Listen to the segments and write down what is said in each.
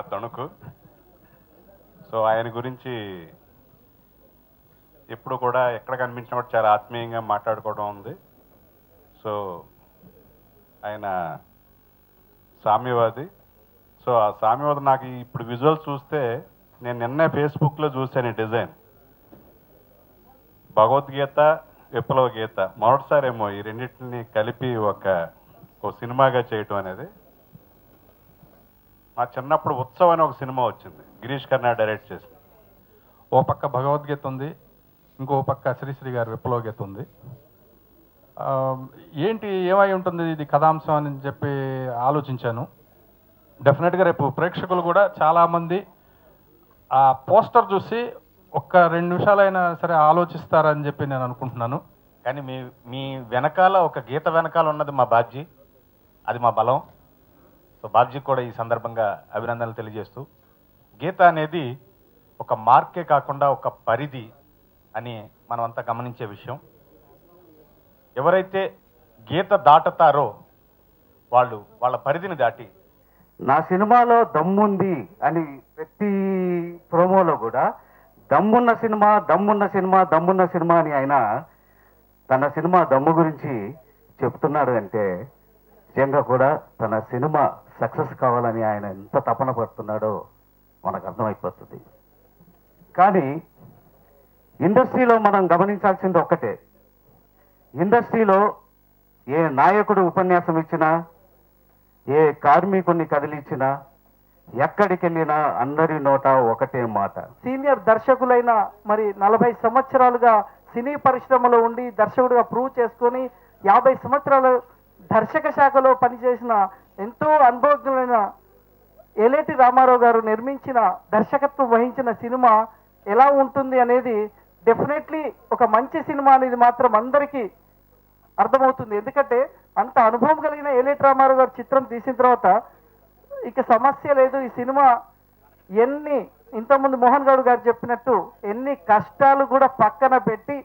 Tanuku. So ఆయన గురించి ఎప్పుడు కూడా ఎక్కడ కనిపించినా కూడా చాలా ఆత్మీయంగా మాట్లాడుకోవడం ఉంది. సో ఆయన సామ్యవాది. సో ఆ సామ్యవాది నాకు ఇప్పుడు విజువల్ చూస్తే నేను నిన్నే ఫేస్బుక్లో చూశాను ఈ డిజైన్. భగవద్గీత విప్లవ గీత. మొదటిసారేమో ఈ రెండింటిని కలిపి ఒక సినిమాగా చేయటం అనేది. మా చిన్నప్పుడు ఉత్సవం అని ఒక సినిమా వచ్చింది. గిరీష్ కర్ణా డైరెక్ట్ చేసింది. ఓ పక్క భగవద్గీత ఉంది ఇంకో పక్క శ్రీశ్రీ గారి విప్లవ గీత ఉంది ఏంటి ఏమై ఉంటుంది ఇది కథాంశం అని చెప్పి ఆలోచించాను. డెఫినెట్గా రేపు ప్రేక్షకులు కూడా చాలామంది ఆ పోస్టర్ చూసి ఒక్క రెండు నిమిషాలైనా సరే ఆలోచిస్తారని చెప్పి నేను అనుకుంటున్నాను. కానీ మీ మీ వెనకాల ఒక గీత వెనకాల ఉన్నది మా బాధ్యీ అది మా బలం. సో బాబ్జీకి కూడా ఈ సందర్భంగా అభినందనలు తెలియజేస్తూ గీత అనేది ఒక మార్కే కాకుండా ఒక పరిధి అని మనం గమనించే విషయం. ఎవరైతే గీత దాటుతారో వాళ్ళు వాళ్ళ పరిధిని దాటి నా సినిమాలో దమ్ముంది అని ప్రతి ప్రోమోలో కూడా దమ్మున్న సినిమా దమ్మున్న సినిమా దమ్మున్న సినిమా అని ఆయన తన సినిమా దమ్ము గురించి చెప్తున్నాడు అంటే నిజంగా కూడా తన సినిమా సక్సెస్ కావాలని ఆయన ఎంత తపన పడుతున్నాడో మనకు అర్థమైపోతుంది. కానీ ఇండస్ట్రీలో మనం గమనించాల్సింది ఒక్కటే. ఇండస్ట్రీలో ఏ నాయకుడు ఉపన్యాసం ఇచ్చినా ఏ కార్మికుడిని కదిలించినా ఎక్కడికి వెళ్ళినా అందరి నోట ఒకటే మాట. సీనియర్ దర్శకులైన మరి నలభై సంవత్సరాలుగా సినీ పరిశ్రమలో ఉండి దర్శకుడిగా ప్రూవ్ చేసుకొని యాభై సంవత్సరాలు దర్శక శాఖలో పనిచేసిన ఎంతో అనుభవజ్ఞులైన ఏలేటి రామారావు గారు నిర్మించిన దర్శకత్వం వహించిన సినిమా ఎలా ఉంటుంది అనేది డెఫినెట్లీ ఒక మంచి సినిమా అనేది మాత్రం అందరికీ అర్థమవుతుంది. ఎందుకంటే అంత అనుభవం కలిగిన ఏలేటి రామారావు గారు చిత్రం తీసిన తర్వాత ఇక సమస్య లేదు. ఈ సినిమా ఎన్ని ఇంతకుముందు మోహన్ గౌడ్ గారు చెప్పినట్టు ఎన్ని కష్టాలు కూడా పక్కన పెట్టి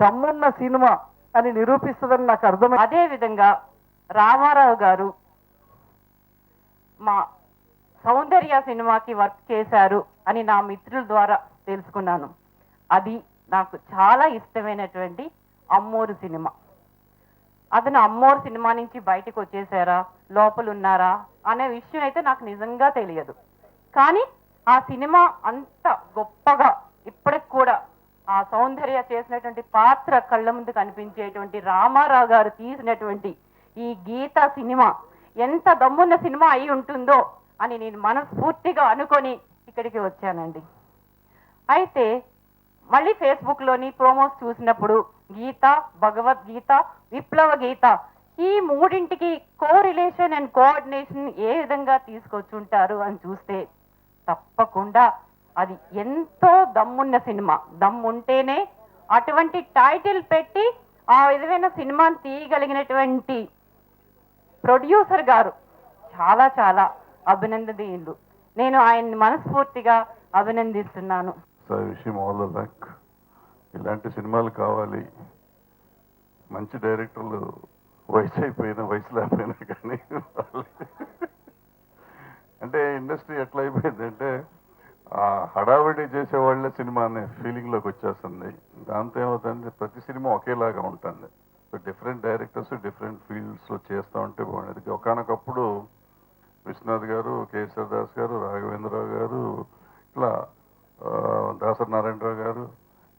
దమ్మున్న సినిమా అని నిరూపిస్తుందని నాకు అర్థమై అదే విధంగా రామారావు గారు మా సౌందర్య సినిమాకి వర్క్ చేశారు అని నా మిత్రుల ద్వారా తెలుసుకున్నాను. అది నాకు చాలా ఇష్టమైనటువంటి అమ్మోరు సినిమా. అతను అమ్మోరు సినిమా నుంచి బయటకు వచ్చేసారా? లోపల ఉన్నారా అనే విషయం అయితే నాకు నిజంగా తెలియదు. కానీ ఆ సినిమా అంత గొప్పగా ఇప్పటికి కూడా ఆ సౌందర్య చేసినటువంటి పాత్ర కళ్ళ ముందు కనిపించేటువంటి రామారావు గారు తీసినటువంటి ఈ గీత సినిమా ఎంత దమ్మున్న సినిమా అయి ఉంటుందో అని నేను మనస్ఫూర్తిగా అనుకొని ఇక్కడికి వచ్చానండి. అయితే మళ్ళీ ఫేస్బుక్లోని ప్రోమోస్ చూసినప్పుడు గీత భగవద్గీత విప్లవ గీత ఈ మూడింటికి కో రిలేషన్ అండ్ కోఆర్డినేషన్ ఏ విధంగా తీసుకొచ్చుంటారు అని చూస్తే తప్పకుండా అది ఎంతో దమ్మున్న సినిమా. దమ్ముంటేనే అటువంటి టైటిల్ పెట్టి ఆ విధమైన సినిమాని తీయగలిగినటువంటి ప్రొడ్యూసర్ గారు. చాలా చాలా అభినందనీయులు. నేను ఆయన్ని మనస్ఫూర్తిగా అభినందిస్తున్నాను. సో ఐ విషయం ఆల్ ద లక్ ఇలాంటి సినిమాలు కావాలి. మంచి డైరెక్టర్లు వయసు అయిపోయినా వయసు లేకపోయినా కానీ అంటే ఇండస్ట్రీ ఎట్లా అయిపోయిందంటే ఆ హడావిడి చేసేవాళ్ళే సినిమా అనే ఫీలింగ్లోకి వచ్చేస్తుంది. దాంతో ఏమవుతుంది? ప్రతి సినిమా ఒకేలాగా ఉంటుంది. డిఫరెంట్ డైరెక్టర్స్ డిఫరెంట్ ఫీల్డ్స్లో చేస్తూ ఉంటే బాగుండేది. ఒకనొకప్పుడు విశ్వనాథ్ గారు కేసీఆర్ దాస్ గారు రాఘవేంద్రరావు గారు ఇట్లా దాసరి నారాయణరావు గారు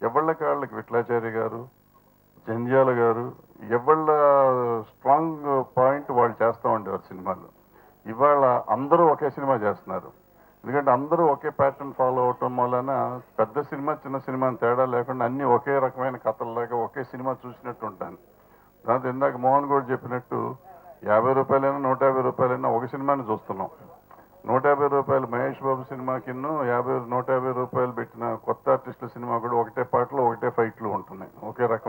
ఎవళ్ళకి వాళ్ళకి విఠలాచార్య గారు జంధ్యాల గారు ఎవళ్ళ స్ట్రాంగ్ పాయింట్ వాళ్ళు చేస్తూ ఉండేవారు సినిమాలు ఇవాళ అందరూ ఒకే సినిమా చేస్తున్నారు. ఎందుకంటే అందరూ ఒకే ప్యాటర్న్ ఫాలో అవటం వలన పెద్ద సినిమా చిన్న సినిమా తేడా లేకుండా అన్నీ ఒకే రకమైన కథల్లాగా ఒకే సినిమా చూసినట్టు ఉంటాను. దాంతో ఇందాక మోహన్ కూడా చెప్పినట్టు యాభై రూపాయలైనా నూట యాభై రూపాయలైనా ఒక సినిమాని చూస్తున్నాం. నూట యాభై రూపాయలు మహేష్ బాబు సినిమాకిన్ను యాభై నూట యాభై రూపాయలు పెట్టిన కొత్త ఆర్టిస్టుల సినిమా కూడా ఒకటే పాటలు ఒకటే ఫైట్లు ఉంటున్నాయి. ఒకే రకం.